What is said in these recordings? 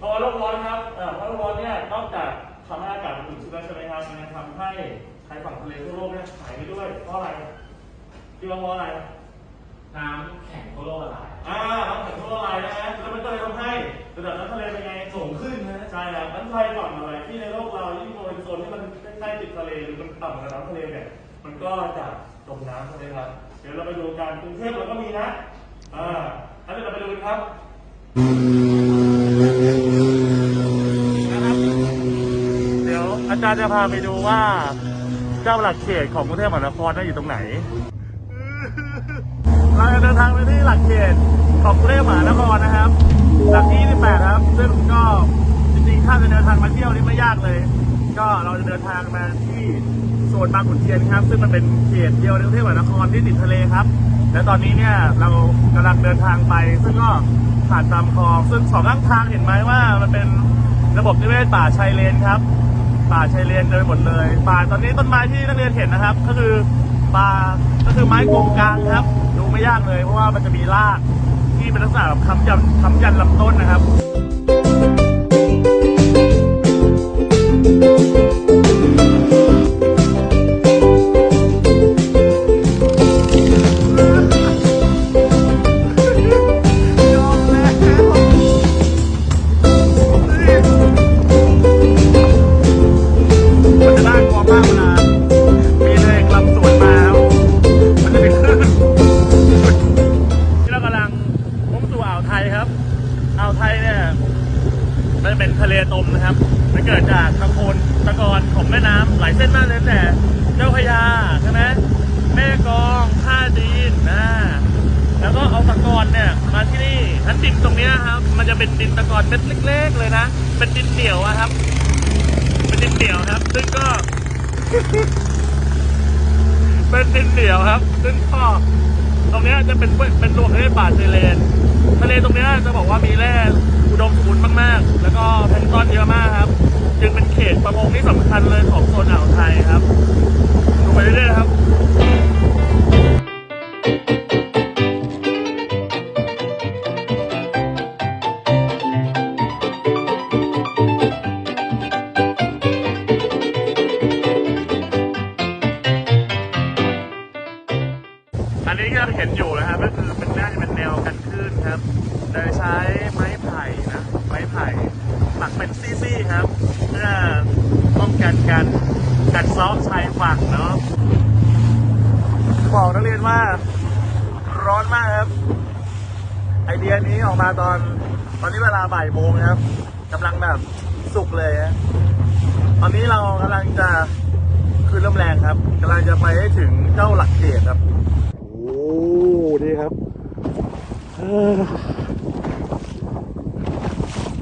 ภาวะโลกร้อนครับเอ่อภาวะโลกร้อนเนี่ยนอกจากทำให้อากาศมันอุ่นขึ้นแล้วใช่ไหมครับมันยังทำให้ชายฝั่งทะเลทั่วโลกเนี่ยหายไปด้วยเพราะอะไรคิดว่าเพราะอะไรน้ำแข็งทั่วโลกละลายอ่าน้ำแข็งทั่วละลายนะฮะแล้วมันก็เลยทำให้ระดับน้ำทะเลเป็นไงสูงขึ้นนะใช่ครับนั้นชายฝั่งอะไรที่ในโลกเรายิ่งโดนโซนที่มันใกล้ๆติดทะเลหรือมันต่ำกว่าน้ำทะเลเนี่ยมันก็จะจมน้ำใช่ไหมครับเดี๋ยวเราไปดูกันกรุงเทพเราก็มีนะอ่าอันนี้เราไปดูกันครับนะครับเดี๋ยว อาจารย์จะพาไปดูว่าเจ้าหลักเขตของกรุงเทพมหานครน่าอยู่ตรงไหน เราจะเดินทางไปที่หลักเขตของกรุงเทพมหานครนะครับ หลักที่28ครับ ซึ่งก็จริงๆ ถ้าจะเดินทางมาเที่ยวนี่ไม่ยากเลย ก็เราจะเดินทางมาที่โซนบางขุนเทียนครับ ซึ่งมันเป็นเขตเดียวในกรุงเทพมหานครที่ติดทะเลครับ และตอนนี้เนี่ยเรากำลังเดินทางไป ซึ่งก็ผ่านตามคลอง ซึ่งสองข้างทางเห็นไหมว่ามันเป็นระบบนิเวศป่าชายเลนครับ ป่าชายเลนโดยหมดเลยป่าตอนนี้ต้นไม้ที่นักเรียนเห็นนะครับ ก็คือป่าก็คือไม้กงกลางครับ ดูไม่ยากเลยเพราะว่ามันจะมีรากที่เป็นลักษณะแบบค้ำยันค้ำยันลำต้นนะครับ ตมนะครับมันเกิดจากตะโคนตะกอนของแม่น้ำหลายเส้นมากเลยแต่เจ้าพระยาใช่ไหมแม่กลองท่าจีนนะแล้วก็เอาตะกอนเนี่ยมาที่นี่ทั้นดินตรงเนี้ยครับ มันจะเป็นดินตะกอนเม็ดเล็ก ๆ เลยนะ เป็นดินเหนียวอะครับ เป็นดินเหนียวครับ ซึ่งก็ เป็นดินเหนียวครับ ซึ่งก็ตรงเนี้ยจะเป็นเป็นรวมทะเลป่าชายเลนทะเลตรงเนี้ยจะบอกว่ามีแร่ อุดมสมบูรณ์มากๆ แล้วก็แพลงก์ต้อนเยอะมากครับ จึงเป็นเขตประมงที่สำคัญเลยของโซนอ่าวไทยครับ ดูไปเรื่อยๆครับอันนี้ที่เราเห็นอยู่นะครับก็คือเป็นน่าจะเป็นแนวกันคลื่นครับ โดยใช้ไม้ไผ่ ม้ไผ่ปักเป็นซี่ๆครับ เพื่อป้องกันการกัดเซาะชายฝั่งเนาะบอกนักเรียนว่าร้อนมากครับ ไอเดียนี้ออกมาตอนตอนนี้เวลาบ่ายโมงครับกำลังแบบสุกเลยฮะตอนนี้เรากำลังจะคืนลมแรงครับกำลังจะไปให้ถึงเจ้าหลักเขตครับ โอ้ดีครับ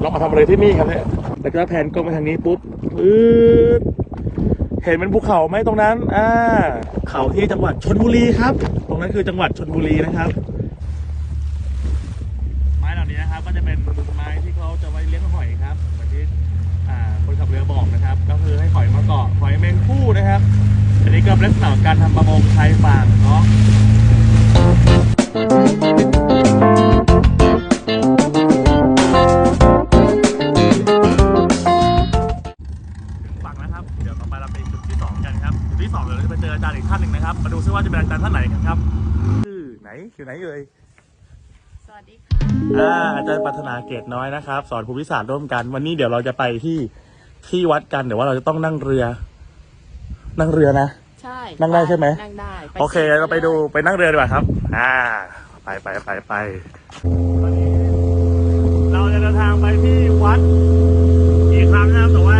เรามาทำอะไรที่นี่ครับเนี่ยแล้วก็แผนกล้องไปทางนี้ปุ๊บปื๊ดเห็นเป็นภูเขาไหมตรงนั้น อ่า เขาที่จังหวัดชนบุรีครับ ตรงนั้นคือจังหวัดชนบุรีนะครับ ไม้เหล่านี้นะครับ ก็จะเป็นไม้ที่เขาจะไว้เลี้ยงหอยครับเหมือนที่อ่าคนขับเรือบอกนะครับ ก็คือให้หอยมาเกาะหอยแมงคู่นะครับ อันนี้ก็เป็นลักษณะการทำประมงชายฝั่งเนาะ อไหนอยู่ไหนเอ่ยสวัสดีค่ะอ่าอาจารย์ปรารถนาเกตน้อยนะครับ สอนภูมิศาสตร์ร่วมกัน วันนี้เดี๋ยวเราจะไปที่ที่วัดกันเดี๋ยวว่าเราจะต้องนั่งเรือ นั่งเรือนะ ใช่นั่งได้ใช่ไหม นั่งได้โอเคเราไปดูไปนั่งเรือดีกว่าครับ อ่า ไปไปไปไปวันนี้เราจะเดินทางไปที่วัดอีกครั้งนะครับแต่ว่า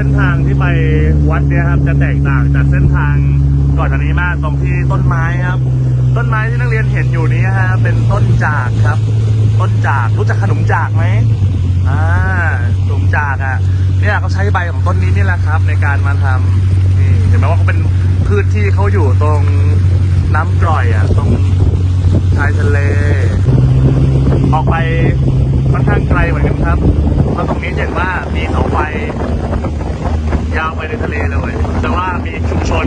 ส้นทางที่ไปวัดเนี่ยครับจะแตกต่างจากเส้นทางก่อนอันนี้มากตรงที่ต้นไม้ครับ ต้นไม้ที่นักเรียนเห็นอยู่นี้ฮะเป็นต้นจากครับ ต้นจากรู้จักขนมจากไหมอ่าขนมจากอะเนี่ยเขาใช้ใบของต้นนี้นี่แหละครับ ในการมาทำนี่เห็นไหมว่าเขาเป็นพืชที่เขาอยู่ตรงน้ำกร่อยอะตรงชายทะเล ออกไป ค่อนข้างไกลเหมือนกันครับเพราะตรงนี้เห็นว่ามีเสาไฟยาวไปในทะเลเลย แต่ว่ามีชุมชน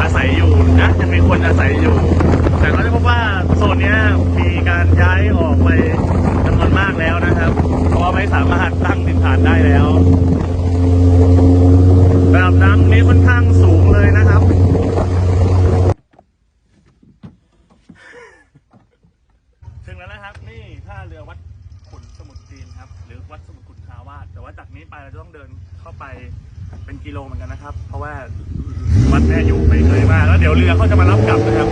อาศัยอยู่นะยังมีคนอาศัยอยู่ แต่ก็จะพบว่าโซนนี้มีการย้ายออกไปจำนวนมากแล้วนะครับ เพราะไม่สามารถตั้งถิ่นฐานได้แล้วระดับน้ำนี้ค่อนข้างสูงเลยนะครับ ถึงแล้วนะครับ นี่ท่าเรือวัดขุนสมุทรจีนครับ หรือวัดสมุทรขุนคาวาสแต่ว่าจาก นี้ไปเราจะต้องเดินเข้าไปเป็นกิโลเหมือนกันนะครับ เพราะว่าวัดเนี่อยู่ไม่เคยมากแล้วเดี๋ยวเรือเขาจะมารับกลับนะครับ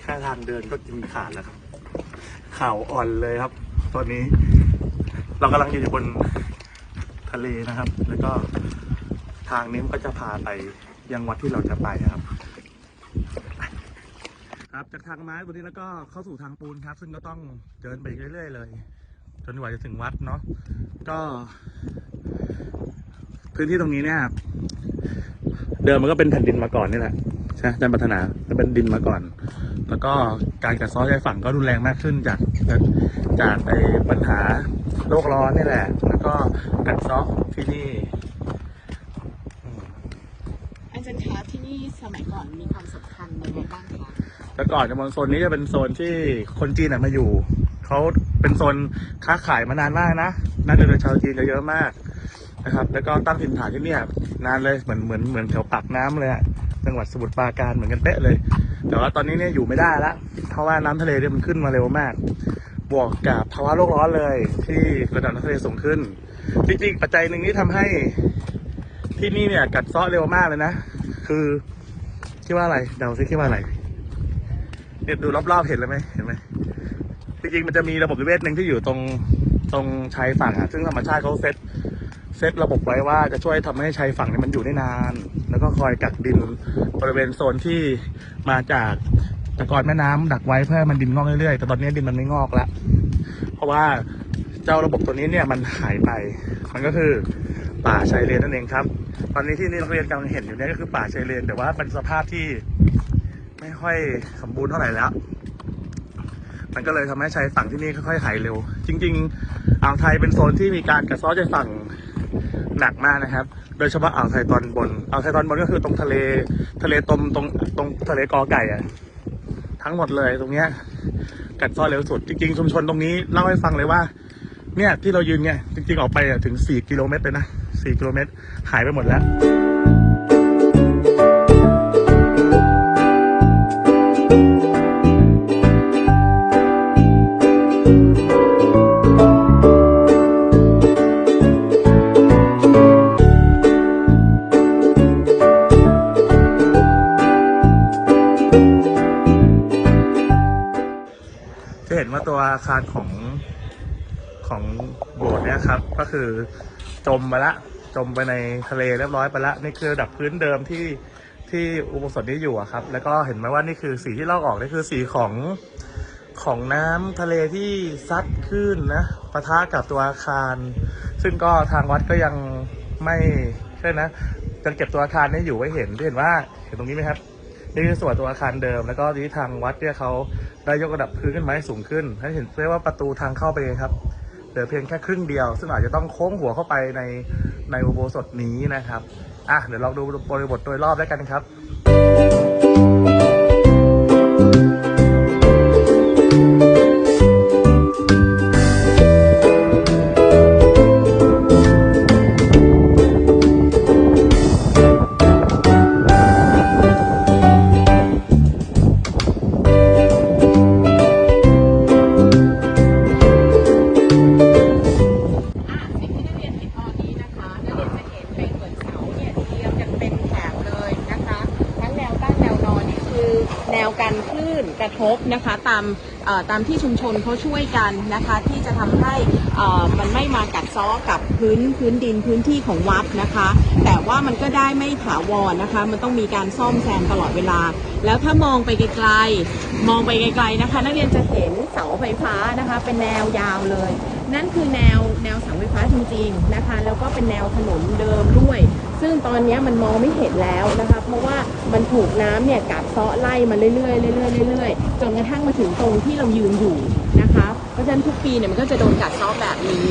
แค่ทางเดินก็กินขาดแล้วครับข่าวอ่อนเลยครับ ตอนนี้ เรากำลังอยู่บน ทะเลนะครับ แล้วก็ทางนี้มันก็จะพาไปยังวัดที่เราจะไปครับ ครับจากทางไม้บนนี้แล้วก็เข้าสู่ทางปูนครับ ซึ่งก็ต้องเดินไปเรื่อย ๆ เลย จนกว่าจะถึงวัดเนาะก็ พื้นที่ตรงนี้เนี่ยเดิมมันก็เป็นแผ่นดินมาก่อนนี่แหละใช่ไหมอาจารย์พัฒนามันเป็นดินมาก่อน แล้วก็การกัดเซ้อชายฝั่งก็รุนแรงมากขึ้นจากจากจากไอ้ปัญหา โลกร้อนนี่แหละ แล้วก็กัดเซ้อที่นี่อาจารย์คะที่นี่สมัยก่อนมีความสำคัญยังไงบ้างคะแต่ก่อนจะมองโซนนี้จะเป็นโซนที่คนจีนน่ะมาอยู่เขาเป็นโซนค้าขายมานานมากนะน่าจะเป็นชาวจีนเยอะๆมากนะครับ แล้วก็ตั้งถิ่นฐานที่เนี่ยนานเลยเหมือนเหมือนเหมือนแถวปากน้ำเลยอะจังหวัดสมุทรปราการเหมือนกันเป๊ะเลย แต่ว่าตอนนี้เนี่ยอยู่ไม่ได้ละเพราะว่าน้ำทะเลเนี่ยมันขึ้นมาเร็วมาก บวกกับภาวะโลกร้อนเลยที่ระดับน้ำทะเลสูงขึ้น จริงๆ ปัจจัยหนึ่งที่ทำให้ที่นี่เนี่ย กัดเซาะเร็วมากเลยนะ คือคิดว่าอะไรเดาซิคิดว่าอะไรเนี่ยดูรอบๆเห็นเลยไหมเห็นไหมจริงๆมันจะมีระบบนิเวศหนึ่งที่อยู่ตรงตรงชายฝั่งอะซึ่งธรรมชาติเขาเซตเซตระบบไว้ว่าจะช่วยทำให้ชายฝั่งเนี่ยมันอยู่ได้นาน แล้วก็คอยกักดินบริเวณโซนที่มาจาก แตะกอนแม่น้ำดักไว้เพื่อมันดินงอกเรื่อยๆ แต่ตอนนี้ดินมันไม่งอกละเพราะว่าเจ้าระบบตัวนี้เนี่ยมันหายไป มันก็คือป่าชายเลนนั่นเองครับ ตอนนี้ที่นี่นักเรียนกำลังเห็นอยู่เนี่ยก็คือป่าชายเลน แต่ว่าเป็นสภาพที่ไม่ค่อยสมบูรณ์เท่าไหร่แล้ว มันก็เลยทำให้ชายฝั่งที่นี่ค่อยๆหายเร็ว จริง ๆ อ่าวไทยเป็นโซนที่มีการกระซ้อชายฝั่งหนักมากนะครับ โดยเฉพาะอ่าวไทยตอนบน อ่าวไทยตอนบนก็คือตรงทะเล ทะเลตมตรงตรงทะเลกอไก่อะ ทั้งหมดเลยตรงเนี้ยกัดซ้อเร็วสุด จริงๆชุมชนตรงนี้เล่าให้ฟังเลยว่า เนี่ยที่เรายืนเนี่ยจริงๆออกไปถึง 4 กิโลเมตรเลยนะ 4 กิโลเมตรหายไปหมดแล้ว อาคารของของโบสถ์เนี่ยครับ ก็คือจมไปละ จมไปในทะเลเรียบร้อยไปละนี่คือระดับพื้นเดิมที่ที่อุโบสถนี้อยู่อะครับ แล้วก็เห็นไหมว่านี่คือสีที่ลอกออกนี่คือสีของของน้ำทะเลที่ซัดขึ้นนะปะทะกับตัวอาคาร ซึ่งก็ทางวัดก็ยังไม่ใช่นะยังเก็บตัวอาคารนี้อยู่ไว้เห็นเห็นว่าเห็นตรงนี้ไหมครับ นี่คือส่วนตัวอาคารเดิม แล้วก็ที่ทางวัดเนี่ยเขาได้ยกระดับพื้นขึ้นมาให้สูงขึ้นให้เห็นเรียกว่าประตูทางเข้าไปครับเหลือเพียงแค่ครึ่งเดียว ซึ่งอาจจะต้องโค้งหัวเข้าไปในในอุโบสถนี้นะครับอะเดี๋ยวลองดูบริบทโดยรอบแล้วกันครับ ระทบนะคะตามตามที่ชุมชนเขาช่วยกันนะคะที่จะทำให้มันไม่มากัดเซ้อกับพื้นพื้นดินพื้นที่ของวัดนะคะ แต่ว่ามันก็ได้ไม่ถาวรนะคะ มันต้องมีการซ่อมแซมตลอดเวลา แล้วถ้ามองไปไกลๆมองไปไกลๆนะคะ นักเรียนจะเห็นเสาไฟฟ้านะคะ เป็นแนวยาวเลย นั่นคือแนวแนวเสาไฟฟ้าจริงๆนะคะ แล้วก็เป็นแนวถนนเดิมด้วย ซึ่งตอนนี้มันมองไม่เห็นแล้วนะคะ เพราะว่ามันถูกน้ำเนี่ยกัดเซาะไล่มาเรื่อยๆเรื่อยๆเรื่อยๆจนกระทั่งมาถึงตรงที่เรายืนอยู่นะคะ เพราะฉะนั้นทุกปีเนี่ยมันก็จะโดนกัดเซาะแบบนี้